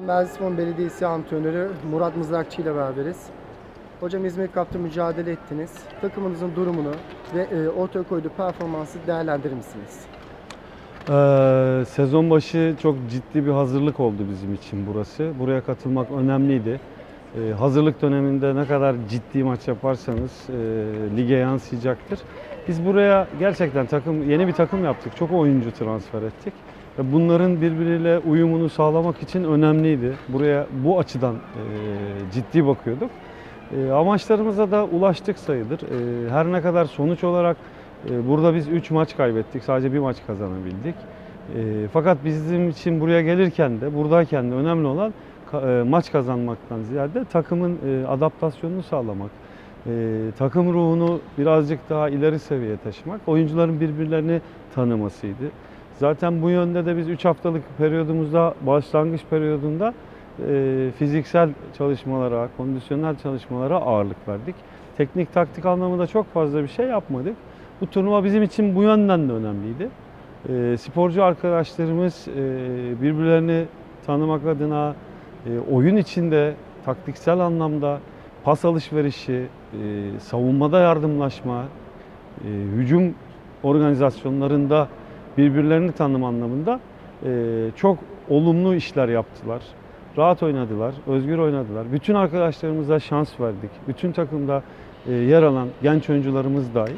Mersinspor Belediyesi antrenörü Murat Mızrakçı ile beraberiz. Hocam İzmir Cup'ta mücadele ettiniz. Takımınızın durumunu ve e, ortaya koyduğu performansı değerlendirir misiniz? Ee, sezon başı çok ciddi bir hazırlık oldu bizim için burası. Buraya katılmak önemliydi. Ee, hazırlık döneminde ne kadar ciddi maç yaparsanız e, lige yansıyacaktır. Biz buraya gerçekten takım yeni bir takım yaptık. Çok oyuncu transfer ettik. Bunların birbiriyle uyumunu sağlamak için önemliydi. Buraya bu açıdan e, ciddi bakıyorduk. E, amaçlarımıza da ulaştık sayılır. E, her ne kadar sonuç olarak Burada biz 3 maç kaybettik. Sadece bir maç kazanabildik. Fakat bizim için buraya gelirken de, buradayken de önemli olan maç kazanmaktan ziyade takımın adaptasyonunu sağlamak. Takım ruhunu birazcık daha ileri seviyeye taşımak. Oyuncuların birbirlerini tanımasıydı. Zaten bu yönde de biz 3 haftalık periyodumuzda, başlangıç periyodunda e, fiziksel çalışmalara, kondisyonel çalışmalara ağırlık verdik. Teknik taktik anlamında çok fazla bir şey yapmadık. Bu turnuva bizim için bu yönden de önemliydi. E, sporcu arkadaşlarımız e, birbirlerini tanımak adına e, oyun içinde taktiksel anlamda pas alışverişi, e, savunmada yardımlaşma, e, hücum organizasyonlarında birbirlerini tanıma anlamında e, çok olumlu işler yaptılar. Rahat oynadılar, özgür oynadılar. Bütün arkadaşlarımıza şans verdik. Bütün takımda e, yer alan genç oyuncularımız dahil.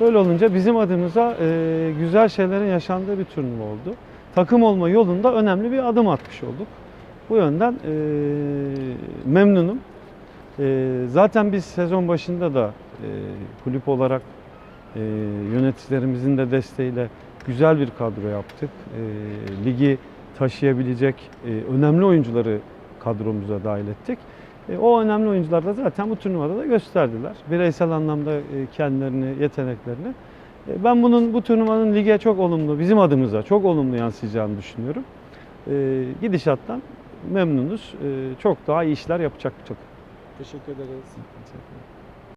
Böyle olunca bizim adımıza e, güzel şeylerin yaşandığı bir turnuva oldu. Takım olma yolunda önemli bir adım atmış olduk. Bu yönden memnunum. Zaten biz sezon başında da kulüp olarak yöneticilerimizin de desteğiyle güzel bir kadro yaptık. E, ligi taşıyabilecek e, önemli oyuncuları kadromuza dahil ettik. E, o önemli oyuncular da zaten bu turnuvada da gösterdiler. Bireysel anlamda e, kendilerini, yeteneklerini. E, ben bunun bu turnuvanın lige çok olumlu, bizim adımıza çok olumlu yansıyacağını düşünüyorum. E, gidişattan memnunuz. E, çok daha iyi işler yapacak takım. Teşekkür ederiz.